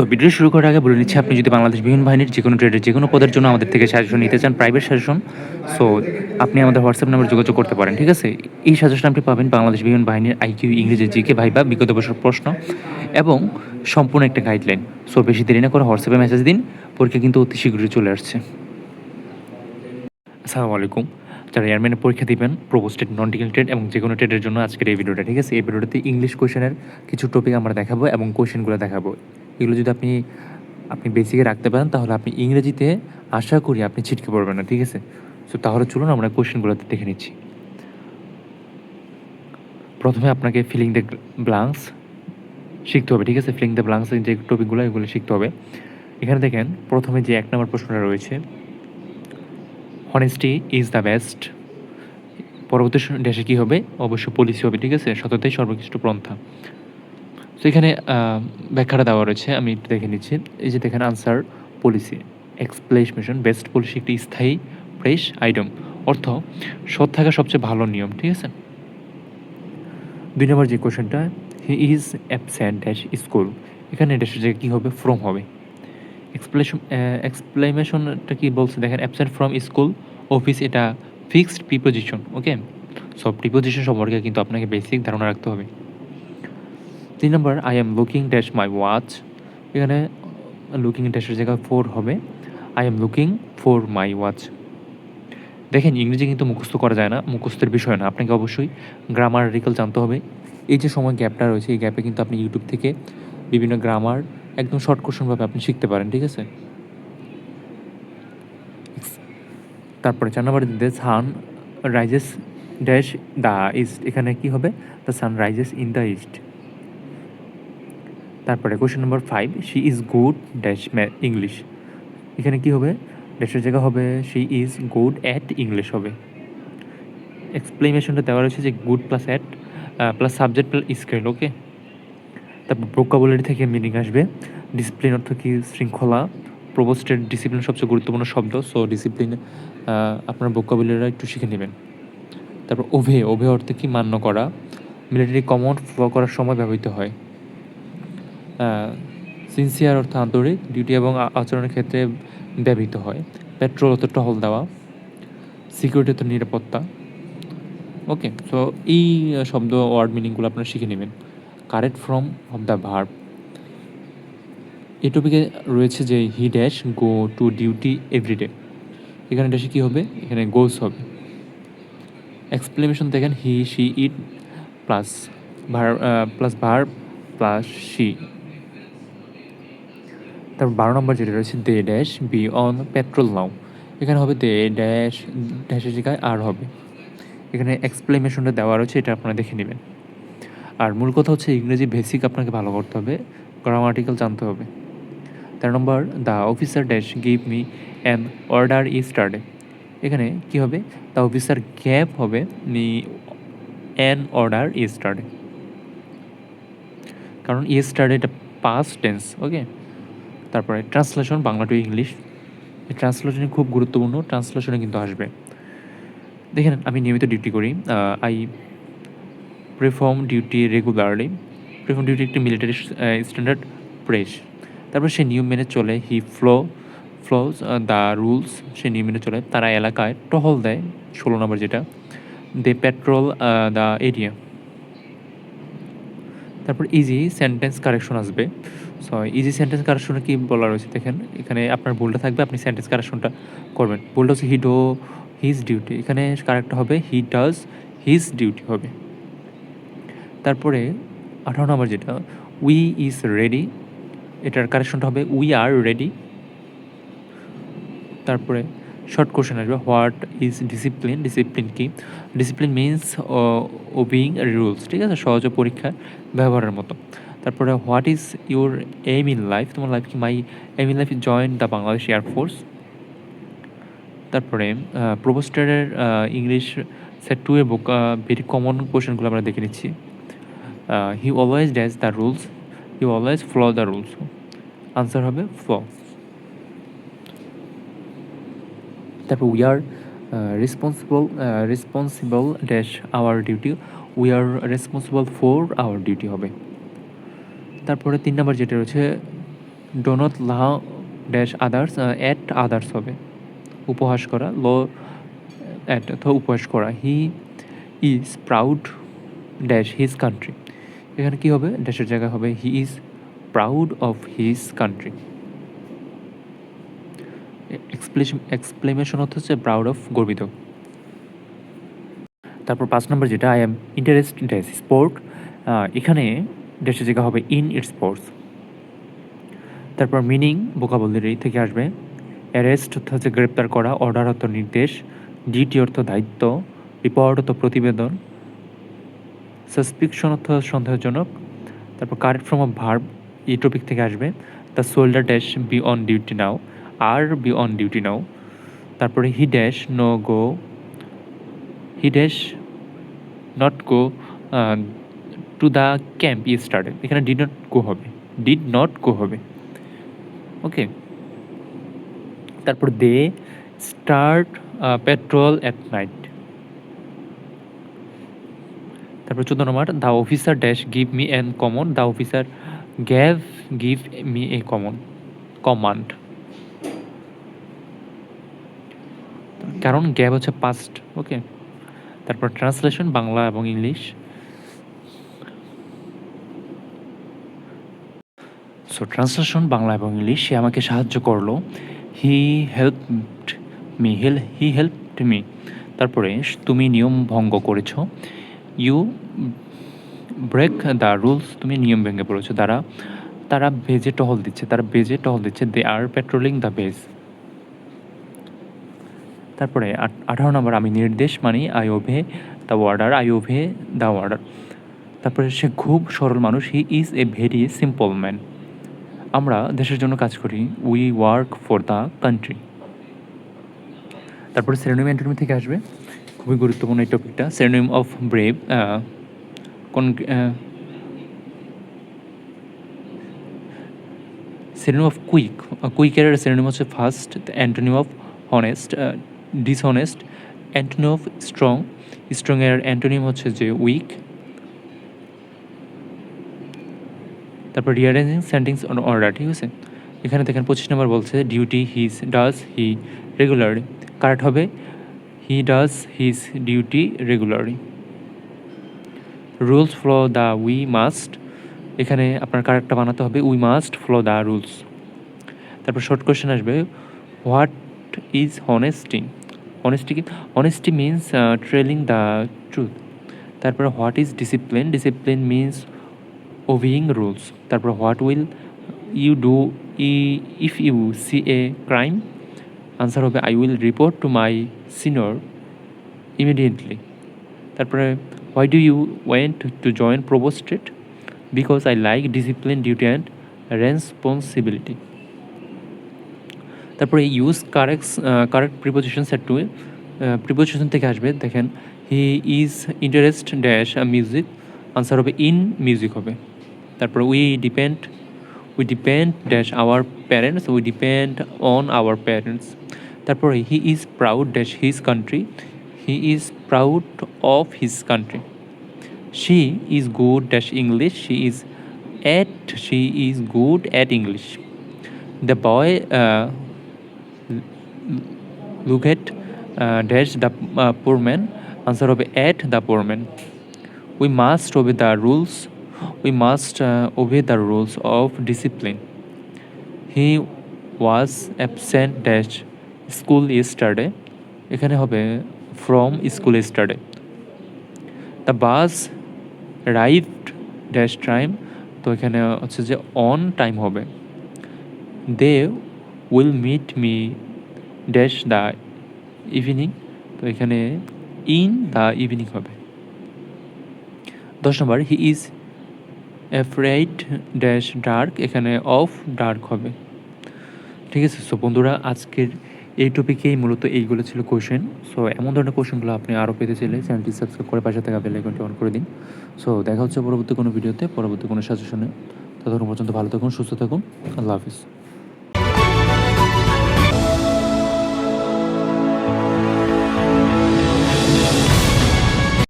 তো ভিডিও শুরু করার আগে বলে নিচ্ছি, আপনি যদি বাংলাদেশ বিমান বাহিনীর যে কোনো ট্রেডের যে কোনো পদের জন্য আমাদের থেকে সাজেশন নিতে চান প্রাইভেট সাজেশন সো আপনি আমাদের হোয়াটসঅ্যাপ নাম্বার যোগাযোগ করতে পারেন, ঠিক আছে? এই সাজেশন আপনি পাবেন বাংলাদেশ বিমান বাহিনীর আইকিউ ইংরেজি জি জিকে ভাইবা, বিগত বছর প্রশ্ন এবং সম্পূর্ণ একটা গাইডলাইন সো বেশি দেরি না করে হোয়াটসঅ্যাপে মেসেজ দিন, পরীক্ষা কিন্তু অতি শীঘ্রই চলে আসছে। আসসালামু আলাইকুম। যারা এয়ারম্যানের পরীক্ষা দিবেন প্রোপোস্টেড নন টেড এবং যে কোনো ট্রেডের জন্য আজকের এই ভিডিওটা ঠিক আছে? এই ভিডিওটাতে ইংলিশ কোয়েশনের কিছু টপিক আমরা দেখাবো এবং কোয়েশনগুলো দেখাবো। এগুলো যদি আপনি আপনি বেসিকে রাখতে পারেন, তাহলে আপনি ইংরেজিতে আশা করি আপনি ছিটকে পড়বেন না, ঠিক আছে? সো তাহলে চলুন আমরা কোয়েশনগুলোতে দেখে নিচ্ছি। প্রথমে আপনাকে ফিলিং দ্য ব্লাঙ্কস শিখতে হবে, ঠিক আছে? ফিলিং দ্য ব্লাঙ্কস যে টপিকগুলো এগুলো শিখতে হবে। এখানে দেখেন, প্রথমে যে এক নম্বর প্রশ্নটা রয়েছে হনেস্টি ইজ দ্য বেস্ট পরবর্তী দেশে কী হবে? অবশ্যই পলিসি হবে, ঠিক আছে? সততাই সর্বোৎকৃষ্ট পন্থা। তো এখানে ব্যাখ্যাটা দেওয়া রয়েছে, আমি একটু দেখে নিচ্ছি। এই যে দেখেন answer policy explanation best policy একটি স্থায়ী ফ্রেশ আইটেম অর্থ, সৎ থাকা সবচেয়ে ভালো নিয়ম, ঠিক আছে? দুই নম্বর যে কোয়েশনটা he is absent dash school এখানে ড্যাশের জায়গায় কী হবে? ফ্রম হবে। এক্সপ্লেশন এক্সপ্লেমেশনটা কি বলছে? দেখেন অ্যাবসেন্ট ফ্রম স্কুল অফিস এটা ফিক্সড প্রিপোজিশন ওকে সব প্রিপোজিশন সম্পর্কে কিন্তু আপনাকে বেসিক ধারণা রাখতে হবে। তিন নম্বর I am looking dash my watch এখানে লুকিং ড্যাশের জায়গায় ফোর হবে। I am looking for my watch দেখেন, ইংরেজি কিন্তু মুখস্থ করা যায় না, মুখস্থের বিষয় না। আপনাকে অবশ্যই গ্রামার রিকল জানতে হবে। এই যে সময় গ্যাপটা রয়েছে, এই গ্যাপে কিন্তু আপনি ইউটিউব থেকে বিভিন্ন গ্রামার একদম শর্ট কোশ্চেনভাবে আপনি শিখতে পারেন, ঠিক আছে? তারপরে চার নম্বর the sun rises dash the east এখানে কি হবে? The sun rises in the east তারপরে question number five she is good dash English এখানে কি হবে? ড্যাশের জায়গা হবে she is good at English হবে। এক্সপ্লেনেশনটা দেওয়া রয়েছে যে good plus at plus subject plus scale okay তারপর ভোকাবুলারি থেকে মিনিং আসবে। ডিসিপ্লিন অর্থ কি? শৃঙ্খলা। প্রবোস্টেড ডিসিপ্লিন সবচেয়ে গুরুত্বপূর্ণ শব্দ সো ডিসিপ্লিন আপনার ভোকাবুলারিরা একটু শিখে নেবেন। তারপর ওভে ওভে অর্থে কি? মান্য করা। মিলিটারি কমন ফলো করার সময় ব্যবহৃত হয়। সিনসিয়ার অর্থ আন্তরিক ডিউটি এবং আচরণের ক্ষেত্রে ব্যবহৃত হয়। পেট্রোল অর্থ টহল দেওয়া সিকিউরিটি অর্থ নিরাপত্তা। ওকে সো এই শব্দ ওয়ার্ড মিনিংগুলো আপনারা শিখে নেবেন। Correct from of the verb এই টপিকে রয়েছে যে he dash go to duty everyday এখানে ড্যাশে কী হবে? এখানে গোস হবে। এক্সপ্লেনেশন দেখেন হি শি ইট প্লাস ভার প্লাস ভার্ব প্লাস শি তারপর বারো নম্বর যেটা রয়েছে, they dash be on patrol now. এখানে হবে দে ড্যাশ, ড্যাশের জায়গায় আর হবে। এখানে এক্সপ্লেনেশনটা দেওয়া রয়েছে, এটা আপনারা দেখে নেবেন। আর মূল কথা হচ্ছে, ইংরেজি বেসিক আপনাকে ভালো করতে হবে গ্রামাটিক্যাল জানতে হবে। তেরো নম্বর the officer dash give me an order yesterday এখানে কি হবে? দ্য অফিসার গ্যাপ হবে me an order yesterday কারণ ই স্টার্ডে এটা পাস্ট টেন্স ওকে তারপরে ট্রান্সলেশন, বাংলা টু ইংলিশ এই ট্রান্সলেশনে খুব গুরুত্বপূর্ণ ট্রান্সলেশনে কিন্তু আসবে। দেখেন, আমি নিয়মিত ডিউটি করি। I perform duty regularly perform duty একটি মিলিটারি স্ট্যান্ডার্ড প্রেস তারপর সে নিয়ম মেনে চলে he follow follows the rules সে নিয়ম মেনে চলে। তারা এলাকায় টহল দেয়, ষোলো নম্বর যেটা। দে পেট্রোল দ্য এরিয়া তারপর ইজি সেন্টেন্স কারেকশন আসবে। সো ইজি সেন্টেন্স কারেকশনে কি বলা রয়েছে দেখেন। এখানে আপনার ভুলটা থাকবে, আপনি সেন্টেন্স কারেকশনটা করবেন। ভুলটা হচ্ছে হি ডো হিজ ডিউটি এখানে কারেক্ট হবে হি ডাজ হিজ ডিউটি হবে। তারপরে আঠারো নম্বর যেটা উই ইজ রেডি এটার কারেকশনটা হবে উই আর রেডি তারপরে শর্ট কোশ্চেন আসবে হোয়াট ইজ ডিসিপ্লিন ডিসিপ্লিন কি? ডিসিপ্লিন মিনস ওবিং রুলস ঠিক আছে? সহজ পরীক্ষা ব্যবহারের মতো। তারপরে what is your aim in life তোমার লাইফ কি? My aim in life join the Bangladesh air force তারপরে প্রোবোস্টারের English set to a book very common কোশ্চেনগুলো আমরা দেখে নিচ্ছি। He always does the rules he always follow the rules answer হবে flow তারপর we are responsible responsible dash our duty we are responsible for our duty হবে। তারপরে তিন নম্বর যেটা রয়েছে do not laugh dash others at others হবে। উপহাস করা ল অ্যাট অথবা উপহাস করা। He is proud dash his country এখানে কী হবে? ড্যাশের জায়গায় হবে he is proud of his country explanation হচ্ছে প্রাউড অফ গর্বিত। তারপর পাঁচ নম্বর যেটা I am interest dash sport এখানে ড্যাশের জায়গা হবে ইন ইট স্পোর্টস তারপর মিনিং বোকাবলারি থেকে আসবে। অ্যারেস্ট অর্থ হচ্ছে গ্রেপ্তার করা অর্ডার অর্থ নির্দেশ। ডিটি অর্থ দায়িত্ব। রিপোর্ট অর্থ প্রতিবেদন। সাসপিকশন অর্থ সন্দেহজনক। তারপর কারেক্ট ফ্রম অফ ভার্ব এই টপিক থেকে আসবে। The soldier dash be on duty now R be on duty now তারপরে he dash no go he dash not go to the camp yesterday এখানে ডিড নট গো হবে। Did not go হবে। Okay তারপর they start patrol at night তারপর চোদ্দ নম্বর the officer dash give me an common the officer gave give me a common command কারণ gave হচ্ছে past okay তারপর translation Bangla এবং English. So translation Bangla এবং English সে আমাকে সাহায্য করল। He help me help he help me তারপরে, তুমি নিয়ম ভঙ্গ করেছ। ইউ ব্রেক দ্য রুলস তুমি নিয়ম ভেঙে পড়েছো। তারা তারা বেজে টহল দিচ্ছে, তারা বেজে টহল দিচ্ছে। They are patrolling the base তারপরে আঠারো নম্বর, আমি নির্দেশ মানি I obey the order I obey the order তারপরে, সে খুব সরল মানুষ। He is a very simple man আমরা দেশের জন্য কাজ করি। We work for the country তারপরে সেরেনিম অ্যান্টোনিম থেকে আসবে। খুবই গুরুত্বপূর্ণ এই টপিকটা সেরেনিম অফ ব্রেভ কোন সেরেনিম অফ কুইক কুইকের সেরেনিম হচ্ছে fast antonym of honest dishonest antonym of strong স্ট্রংয়ের antonym হচ্ছে যে উইক তারপর রিয়ারেঞ্জিং সেন্টিংস অর্ডার ঠিক আছে? এখানে দেখেন পঁচিশ নম্বর বলছে duty his does he regularly correct হবে he does his duty regularly rules follow the we must এখানে আপনার কারেক্টটা বানাতে হবে we must follow the rules তারপর শর্ট কোয়েশ্চেন আসবে হোয়াট ইজ হনেস্টি অনেস্টি কি? Honesty means telling the truth তারপরে what is discipline discipline means ওভিং rules তারপর what will you do uh if you see a crime answer হবে I will report to my senior immediately তারপরে why do you went to join প্রোবোস্টেড because I like discipline duty and responsibility তারপরে use correct correct preposition set two preposition থেকে আসবে, দেখেন he is interest dash music answer হবে in music হবে। তারপর we depend we depend dash our parents we depend on our parents তারপরে he is proud dash his country he is proud of his country she is good dash English she is at she is good at English the boy look at dash the poor man answer হবে at the poor man we must obey the rules we must uh, obey the rules of discipline. He was absent dash school yesterday. এখানে হবে from school yesterday. The bus arrived dash time তো এখানে হচ্ছে যে on time হবে they will meet me dash the evening তো এখানে in the evening হবে দশ নম্বর he is afraid dash dark এখানে অফ ডার্ক হবে। ঠিক আছে সো বন্ধুরা, আজকের এই টপিকেই মূলত এইগুলো ছিল কোয়েশন সো এমন ধরনের কোয়েশনগুলো আপনি আরও পেতে চাইলে চ্যানেলটি সাবস্ক্রাইব করে পাশে থাকা বেল অন করে দিন। সো দেখা হচ্ছে পরবর্তী কোনো ভিডিওতে পরবর্তী কোনো সাজেশনে ততক্ষণ পর্যন্ত ভালো থাকুন, সুস্থ থাকুন। আল্লাহ হাফিজ।